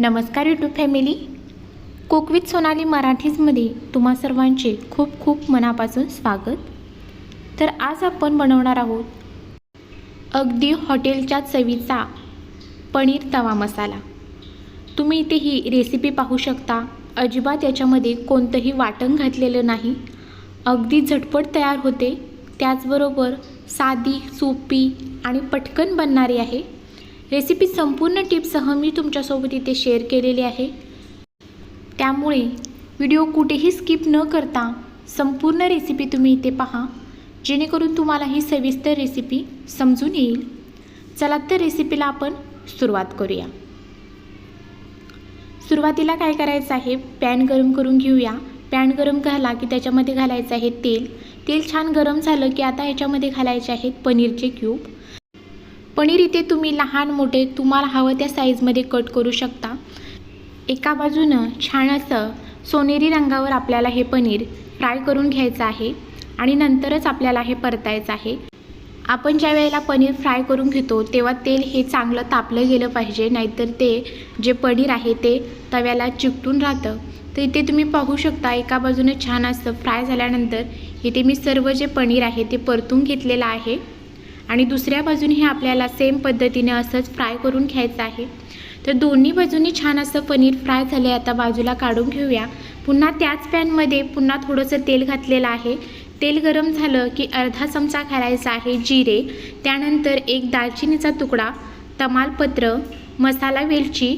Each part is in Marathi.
नमस्कार यूट्यूब फॅमिली कोकवित सोनाली मराठीजमध्ये तुम्हा सर्वांचे खूप खूप मनापासून स्वागत. तर आज आपण बनवणार आहोत अगदी हॉटेलच्या चवीचा पनीर तवा मसाला. तुम्ही इथे ही रेसिपी पाहू शकता. अजिबात याच्यामध्ये कोणतंही वाटण घातलेलं नाही. अगदी झटपट तयार होते. त्याचबरोबर साधी सोपी आणि पटकन बनणारी आहे. रेसिपी संपूर्ण टिप्ससह मी तुमच्यासोबत इथे शेअर केलेली आहे. त्यामुळे व्हिडिओ कुठेही स्किप न करता संपूर्ण रेसिपी तुम्ही इथे पहा. जेणेकरून तुम्हाला ही सविस्तर रेसिपी समजून येईल. चला तर रेसिपीला आपण सुरुवात करूया. सुरुवातीला काय करायचं आहे? पॅन गरम करून घेऊया. पॅन गरम झाला की त्याच्यामध्ये घालायचं आहे तेल. तेल छान गरम झालं की आता ह्याच्यामध्ये घालायचे आहेत पनीरचे क्यूब पनीर इथे तुम्ही लहान मोठे तुम्हाला हवं त्या साईजमध्ये कट करू शकता. एका बाजूनं छान असं सोनेरी रंगावर आपल्याला हे पनीर फ्राय करून घ्यायचं आहे आणि नंतरच आपल्याला हे परतायचं आहे. आपण ज्या वेळेला पनीर फ्राय करून घेतो तेव्हा तेल हे चांगलं तापलं गेलं पाहिजे नाहीतर ते जे पनीर आहे ते तव्याला चिकटून राहतं. तर इथे तुम्ही पाहू शकता एका बाजूने छान असं फ्राय झाल्यानंतर इथे मी सर्व जे पनीर आहे ते परतून घेतलेलं आहे. आणि दुसऱ्या बाजूने हे आपल्याला सेम पद्धतीने असंच फ्राय करून घ्यायचं आहे. तर दोन्ही बाजूनी छान असं पनीर फ्राय झाले आता बाजूला काढून घेऊया. पुन्हा त्याच पॅनमध्ये पुन्हा थोडंसं तेल घातलेलं आहे. तेल गरम झालं की अर्धा चमचा घालायचा आहे जिरे. त्यानंतर एक दालचिनीचा तुकडा तमालपत्र मसाला वेलची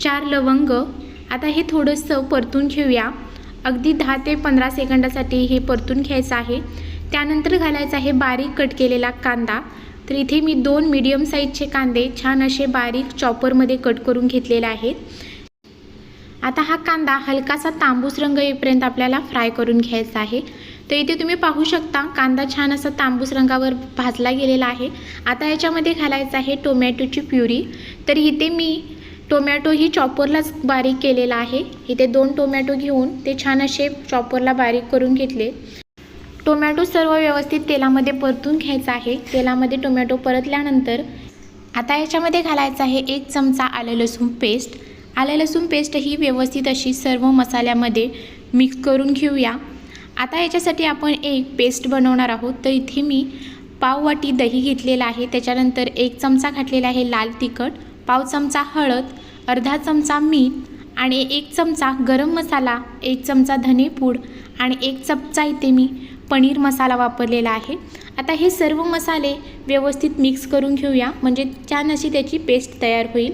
चार लवंग. आता हे थोडंसं परतून घेऊया. अगदी दहा ते पंधरा सेकंदासाठी हे परतून घ्यायचं आहे. त्यानंतर घालायचा आहे बारीक कट केलेला कांदा. तर इथे मी दोन मीडियम साईजचे कांदे छान असे बारीक चॉपरमध्ये कट करून घेतलेले आहेत. आता हा कांदा हलकासा तांबूस रंग येईपर्यंत आपल्याला फ्राय करून घ्यायचा आहे. तर इथे तुम्ही पाहू शकता कांदा छान असा तांबूस रंगावर भाजला गेलेला आहे. आता याच्यामध्ये घालायचं आहे टोमॅटोची प्युरी. तर इथे मी टोमॅटो ही चॉपरलाच बारीक केलेला आहे. इथे दोन टोमॅटो घेऊन ते छान असे चॉपरला बारीक करून घेतले. टोमॅटो सर्व व्यवस्थित तेलामध्ये परतून घ्यायचा आहे. तेलामध्ये टोमॅटो परतल्यानंतर आता याच्यामध्ये घालायचं आहे एक चमचा आलं लसूण पेस्ट. आलं लसूण पेस्ट ही व्यवस्थित अशी सर्व मसाल्यामध्ये मिक्स करून घेऊया. आता याच्यासाठी आपण एक पेस्ट बनवणार आहोत. तर इथे मी पाव वाटी दही घेतलेला आहे. त्याच्यानंतर एक चमचा घातलेला आहे लाल तिखट पाव चमचा हळद अर्धा चमचा मीठ आणि एक चमचा गरम मसाला एक चमचा धनेपूड आणि एक चमचा इथे मी पनीर मसाला वापरलेला आहे. आता हे सर्व मसाले व्यवस्थित मिक्स करून घेऊया. म्हणजे छान अशी त्याची पेस्ट तयार होईल.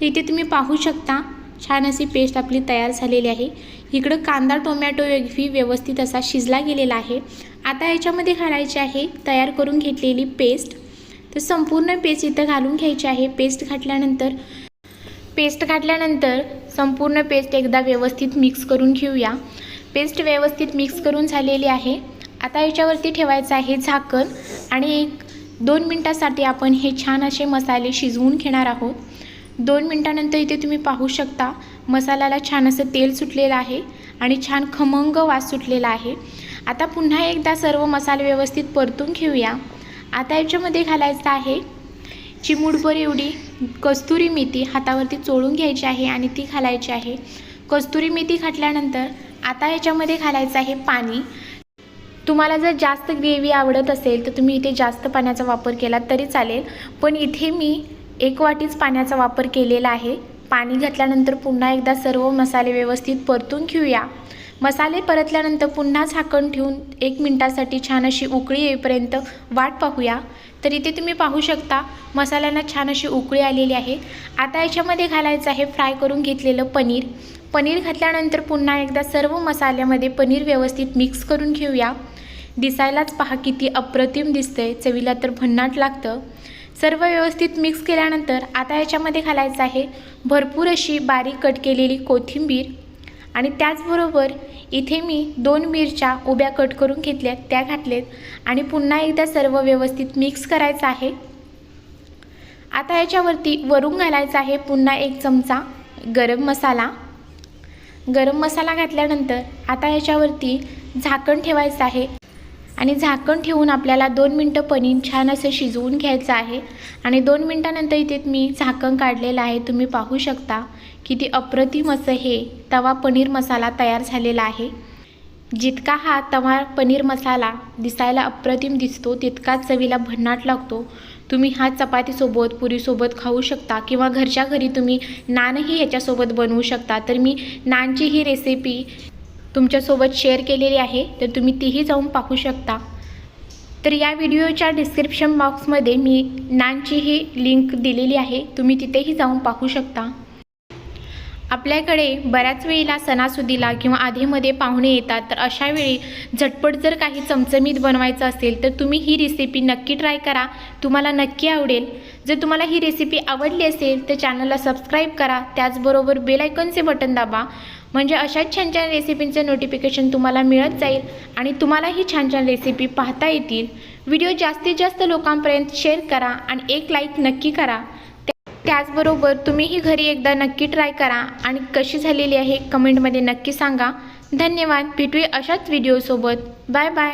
तर इथे तुम्ही पाहू शकता छान अशी पेस्ट आपली तयार झालेली आहे. इकडं कांदा टोमॅटो ही व्यवस्थित असा शिजला गेलेला आहे. आता याच्यामध्ये घालायची आहे तयार करून घेतलेली पेस्ट तर संपूर्ण पेस्ट इथं घालून घ्यायची आहे. पेस्ट घातल्यानंतर पेस्ट घातल्यानंतर संपूर्ण पेस्ट एकदा व्यवस्थित मिक्स करून घेऊया. पेस्ट व्यवस्थित मिक्स करून झालेली आहे. आता याच्यावरती ठेवायचं आहे झाकण आणि एक दोन मिनटासाठी आपण हे छान असे मसाले शिजवून घेणार आहोत. दोन मिनटानंतर इथे तुम्ही पाहू शकता मसाल्याला छान असं तेल सुटलेलं आहे आणि छान खमंग वास सुटलेला आहे. आता पुन्हा एकदा सर्व मसाले व्यवस्थित परतून घेऊया. आता याच्यामध्ये घालायचं आहे चिमूटभर एवढी कस्तुरी मेथी हातावरती चोळून घ्यायची आहे आणि ती घालायची आहे. कस्तुरी मेथी घातल्यानंतर आता याच्यामध्ये घालायचं आहे पाणी. तुम्हाला जर जास्त ग्रेव्ही आवडत असेल तर तुम्ही इथे जास्त पाण्याचा वापर केला तरी चालेल. पण इथे मी एक वाटीच पाण्याचा वापर केलेला आहे. पाणी घातल्यानंतर पुन्हा एकदा सर्व मसाले व्यवस्थित परतून घेऊया. मसाले परतल्यानंतर पुन्हा झाकण ठेवून एक मिनटासाठी छान अशी उकळी येईपर्यंत वाट पाहूया. तर इथे तुम्ही पाहू शकता मसाल्यांना छान अशी उकळी आलेली आहे. आता याच्यामध्ये घालायचं आहे फ्राय करून घेतलेलं पनीर. पनीर घातल्यानंतर पुन्हा एकदा सर्व मसाल्यामध्ये पनीर व्यवस्थित मिक्स करून घेऊया. दिसायलाच पहा किती अप्रतिम दिसतंय. चवीला तर भन्नाट लागतं. सर्व व्यवस्थित मिक्स केल्यानंतर आता याच्यामध्ये घालायचं आहे भरपूर अशी बारीक कट केलेली कोथिंबीर. आणि त्याचबरोबर इथे मी दोन मिरच्या उभ्या कट करून घेतल्यात त्या घातलेत. आणि पुन्हा एकदा सर्व व्यवस्थित मिक्स करायचं आहे. आता याच्यावरती वरून घालायचं आहे पुन्हा एक चमचा गरम मसाला. गरम मसाला घातल्यानंतर आता याच्यावरती झाकण ठेवायचं आहे. आणि झाकण ठेवून आपल्याला दोन मिनटं पनीर छान असं शिजवून घ्यायचं आहे. आणि दोन मिनटानंतर इथे मी झाकण काढलेलं आहे. तुम्ही पाहू शकता किती अप्रतिम असं हे तवा पनीर मसाला तयार झालेला आहे. जितका हा तवा पनीर मसाला दिसायला अप्रतिम दिसतो तितकाच चवीला भन्नाट लागतो. तुम्ही हा चपातीसोबत पुरीसोबत खाऊ शकता किंवा घरच्या घरी तुम्ही नानही ह्याच्यासोबत बनवू शकता. तर मी नानची ही रेसिपी तुमच्यासोबत शेअर केलेली आहे तर तुम्ही तीही जाऊन पाहू शकता. तर या व्हिडिओच्या डिस्क्रिप्शन बॉक्समध्ये मी नानची ही लिंक दिलेली आहे तुम्ही तिथेही जाऊन पाहू शकता. आपल्याकडे बऱ्याच वेळेला सणासुदीला किंवा आधीमध्ये पाहुणे येतात तर अशा वेळी झटपट जर काही चमचमीत बनवायचं असेल तर तुम्ही ही रेसिपी नक्की ट्राय करा. तुम्हाला नक्की आवडेल. जर तुम्हाला ही रेसिपी आवडली असेल तर चॅनलला सबस्क्राईब करा. त्याचबरोबर बेलायकनचे बटन दाबा. म्हणजे अशाच छान छान रेसिपींचं नोटिफिकेशन तुम्हाला मिळत जाईल आणि तुम्हालाही छान छान रेसिपी पाहता येतील. व्हिडिओ जास्तीत जास्त लोकांपर्यंत शेअर करा आणि एक लाईक नक्की करा. त्याचबरोबर तुम्हीही घरी एकदा नक्की ट्राय करा आणि कशी झालेली आहे कमेंटमध्ये नक्की सांगा. धन्यवाद. भेटूया अशाच व्हिडिओसोबत बाय बाय